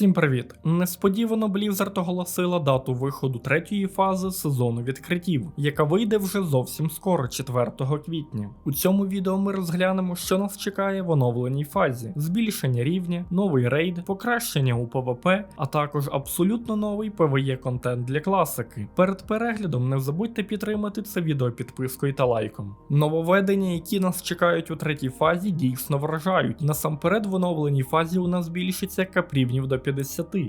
Всім привіт! Несподівано Blizzard оголосила дату виходу третьої фази сезону відкриттів, яка вийде вже зовсім скоро, 4 квітня. У цьому відео ми розглянемо, що нас чекає в оновленій фазі: збільшення рівня, новий рейд, покращення у PvP, а також абсолютно новий PvE контент для класики. Перед переглядом не забудьте підтримати це відео підпискою та лайком. Нововведення, які нас чекають у третій фазі, дійсно вражають. Насамперед, в оновленій фазі у нас збільшиться капрівнів до 50,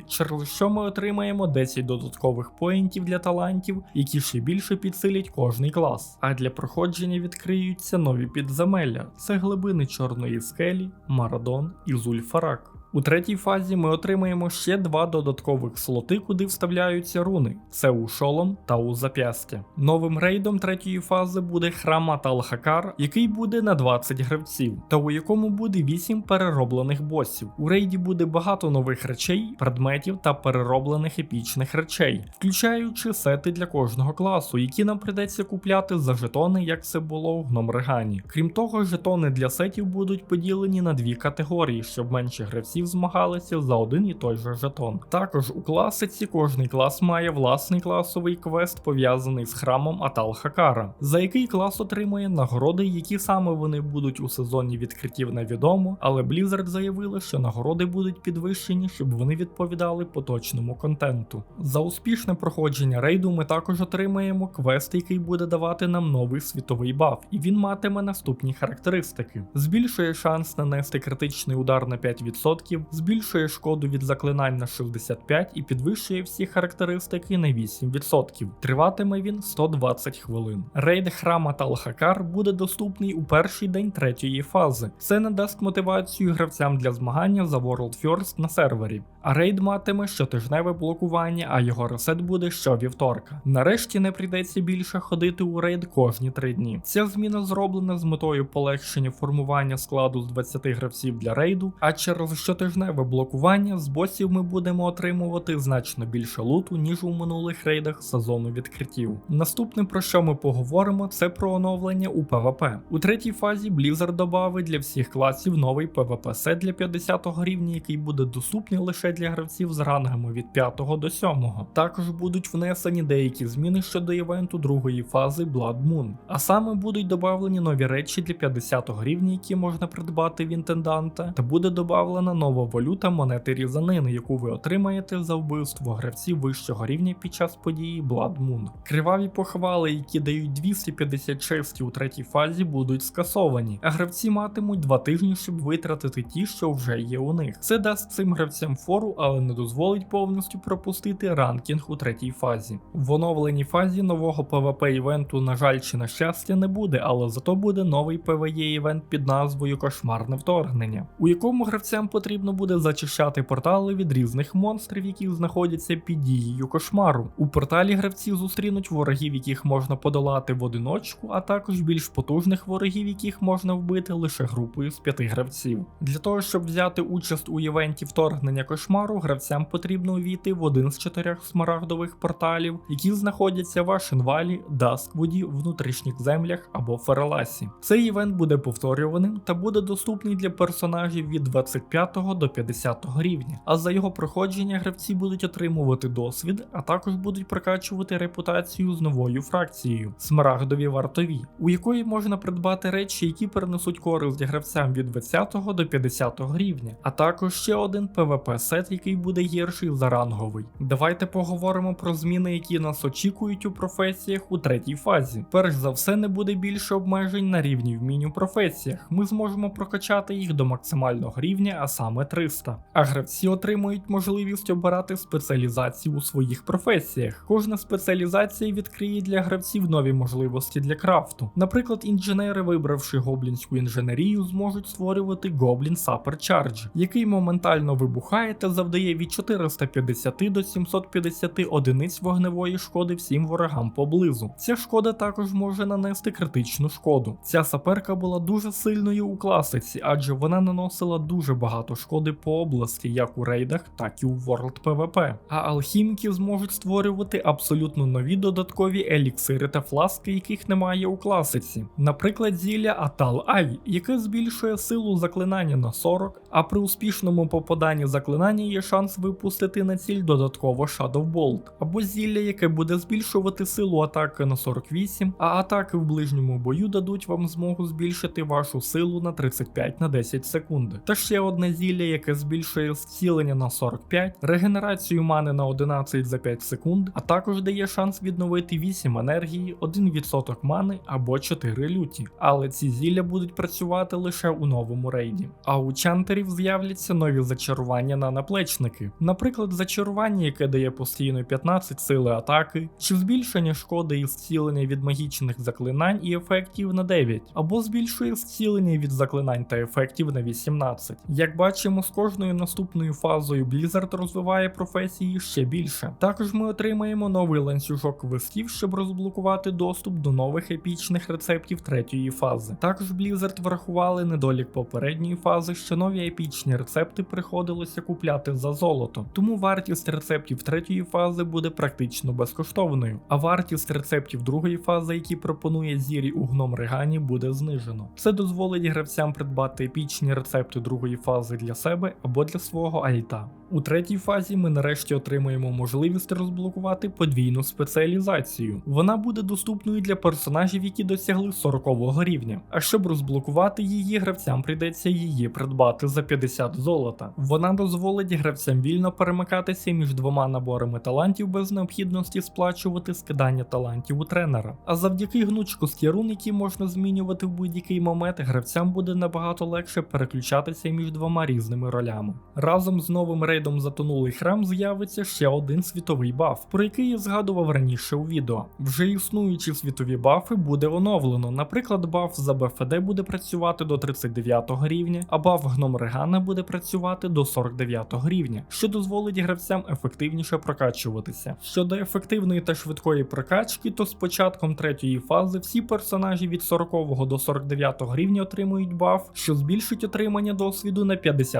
через що ми отримаємо 10 додаткових поінтів для талантів, які ще більше підсилять кожний клас. А для проходження відкриються нові підземелля: це глибини чорної скелі, Марадон і Зульфарак. У третій фазі ми отримаємо ще два додаткових слоти, куди вставляються руни: це у шолом та у зап'ястя. Новим рейдом третьої фази буде храм Атал-Хакар, який буде на 20 гравців, та у якому буде 8 перероблених босів. У рейді буде багато нових речей, предметів та перероблених епічних речей, включаючи сети для кожного класу, які нам придеться купляти за жетони, як це було у Гномрегані. Крім того, жетони для сетів будуть поділені на дві категорії, щоб менше гравців змагалися за один і той же жетон. Також у класиці кожний клас має власний класовий квест, пов'язаний з храмом Атал Хакара, за який клас отримує нагороди, які саме вони будуть у сезоні відкриттів невідомо, але Blizzard заявили, що нагороди будуть підвищені, щоб вони відповідали поточному контенту. За успішне проходження рейду ми також отримаємо квест, який буде давати нам новий світовий баф, і він матиме наступні характеристики: збільшує шанс нанести критичний удар на 5% збільшує шкоду від заклинань на 65 і підвищує всі характеристики на 8%. Триватиме він 120 хвилин. Рейд храма Талхакар буде доступний у перший день третьої фази. Це надасть мотивацію гравцям для змагання за World First на сервері. А рейд матиме щотижневе блокування, а його ресет буде щовівторка. Нарешті не прийдеться більше ходити у рейд кожні три дні. Ця зміна зроблена з метою полегшення формування складу з 20 гравців для рейду, а через щотижневе блокування з босів ми будемо отримувати значно більше луту, ніж у минулих рейдах сезону відкриттів. Наступне про що ми поговоримо, це про оновлення у PvP. У третій фазі Blizzard додав для всіх класів новий PvP сет для 50 рівня, який буде доступний лише для гравців з рангами від 5 до 7. Також будуть внесені деякі зміни щодо івенту другої фази Blood Moon. А саме будуть додавлені нові речі для 50 рівня, які можна придбати в інтенданта, та буде додавлена нова валюта монети різанини, яку ви отримаєте за вбивство гравців вищого рівня під час події Blood Moon. Криваві похвали, які дають 256 у третій фазі, будуть скасовані, а гравці матимуть два тижні, щоб витратити ті, що вже є у них. Це дасть цим гравцям фору, але не дозволить повністю пропустити ранкінг у третій фазі. В оновленій фазі нового PvP івенту, на жаль, чи на щастя, не буде, але зато буде новий PvE івент під назвою Кошмарне вторгнення, у якому гравцям потрібно буде зачищати портали від різних монстрів, які знаходяться під дією кошмару. У порталі гравці зустрінуть ворогів, яких можна подолати в одиночку, а також більш потужних ворогів, яких можна вбити лише групою з п'яти гравців. Для того, щоб взяти участь у івенті вторгнення кошмару, гравцям потрібно увійти в один з чотирьох смарагдових порталів, які знаходяться в Ашенвалі, Дасквуді, внутрішніх землях або Фереласі. Цей івент буде повторюваним та буде доступний для персонажів від 25 до 50 рівня. А за його проходження гравці будуть отримувати досвід, а також будуть прокачувати репутацію з новою фракцією смарагдові вартові, у якої можна придбати речі, які перенесуть користь гравцям від 20 до 50 рівня, а також ще один PvP сет, який буде гірший за ранговий. Давайте поговоримо про зміни, які нас очікують у професіях у третій фазі. Перш за все, не буде більше обмежень на рівні вмінь у професіях. Ми зможемо прокачати їх до максимального рівня, а саме 300. А гравці отримують можливість обирати спеціалізацію у своїх професіях. Кожна спеціалізація відкриє для гравців нові можливості для крафту. Наприклад, інженери, вибравши гоблінську інженерію, зможуть створювати Goblin Super Charge, який моментально вибухає та завдає від 450 до 750 одиниць вогневої шкоди всім ворогам поблизу. Ця шкода також може нанести критичну шкоду. Ця саперка була дуже сильною у класиці, адже вона наносила дуже багато шкоди по області, як у рейдах, так і у World PvP. А алхіміки зможуть створювати абсолютно нові додаткові еліксири та фласки, яких немає у класиці. Наприклад, зілля Атал Ай, яке збільшує силу заклинання на 40, а при успішному попаданні заклинання є шанс випустити на ціль додатково Shadow Bolt, або зілля, яке буде збільшувати силу атаки на 48, а атаки в ближньому бою дадуть вам змогу збільшити вашу силу на 35 на 10 секунд. Та ще одне зілля, яке збільшує зцілення на 45, регенерацію мани на 11 за 5 секунд, а також дає шанс відновити 8 енергії, 1% мани або 4 люті. Але ці зілля будуть працювати лише у новому рейді. А у чантерів з'являться нові зачарування на наплечники. Наприклад, зачарування, яке дає постійно 15 сили атаки, чи збільшення шкоди і зцілення від магічних заклинань і ефектів на 9, або збільшує зцілення від заклинань та ефектів на 18. Як бачимо, з кожною наступною фазою Blizzard розвиває професії ще більше. Також ми отримаємо новий ланцюжок квестів, щоб розблокувати доступ до нових епічних рецептів третьої фази. Також Blizzard врахували недолік попередньої фази, що нові епічні рецепти приходилося купляти за золото, тому вартість рецептів третьої фази буде практично безкоштовною, а вартість рецептів другої фази, які пропонує Зірі у гном Регані, буде знижено. Це дозволить гравцям придбати епічні рецепти другої фази для себе або для свого альта. У третій фазі ми нарешті отримаємо можливість розблокувати подвійну спеціалізацію. Вона буде доступною для персонажів, які досягли 40-го рівня. А щоб розблокувати її, гравцям прийдеться її придбати за 50 золота. Вона дозволить гравцям вільно перемикатися між двома наборами талантів без необхідності сплачувати скидання талантів у тренера. А завдяки гнучкості рун, які можна змінювати в будь-який момент, гравцям буде набагато легше переключатися між двома різними ролями. Разом з новим рейдом затонулий храм з'явиться ще один світовий баф, про який я згадував раніше у відео. Вже існуючі світові бафи буде оновлено. Наприклад, баф за БФД буде працювати до 39 рівня, а баф гном Регана буде працювати до 49 рівня, що дозволить гравцям ефективніше прокачуватися. Щодо ефективної та швидкої прокачки, то з початком третьої фази всі персонажі від 40 до 49 рівня отримують баф, що збільшить отримання досвіду на 50%.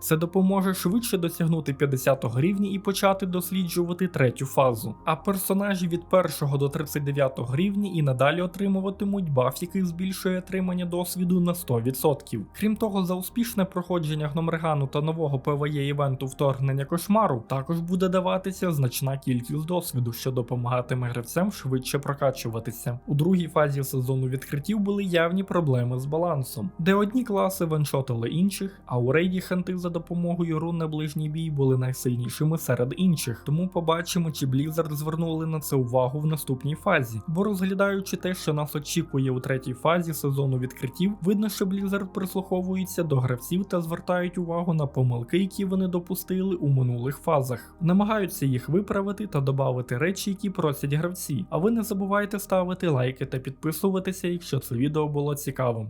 Це допоможе швидше досягнути 50 рівня і почати досліджувати третю фазу. А персонажі від 1 до 39 рівня і надалі отримуватимуть баф, який збільшує отримання досвіду на 100%. Крім того, за успішне проходження гномрегану та нового PvE івенту вторгнення кошмару також буде даватися значна кількість досвіду, що допомагатиме гравцям швидше прокачуватися. У другій фазі сезону відкриттів були явні проблеми з балансом, де одні класи ваншотили інших, а у рейді ханти за допомогою рун на ближній бій були найсильнішими серед інших. Тому побачимо, чи Blizzard звернули на це увагу в наступній фазі. Бо розглядаючи те, що нас очікує у третій фазі сезону відкриттів, видно, що Blizzard прислуховується до гравців та звертають увагу на помилки, які вони допустили у минулих фазах. Намагаються їх виправити та додати речі, які просять гравці. А ви не забувайте ставити лайки та підписуватися, якщо це відео було цікавим.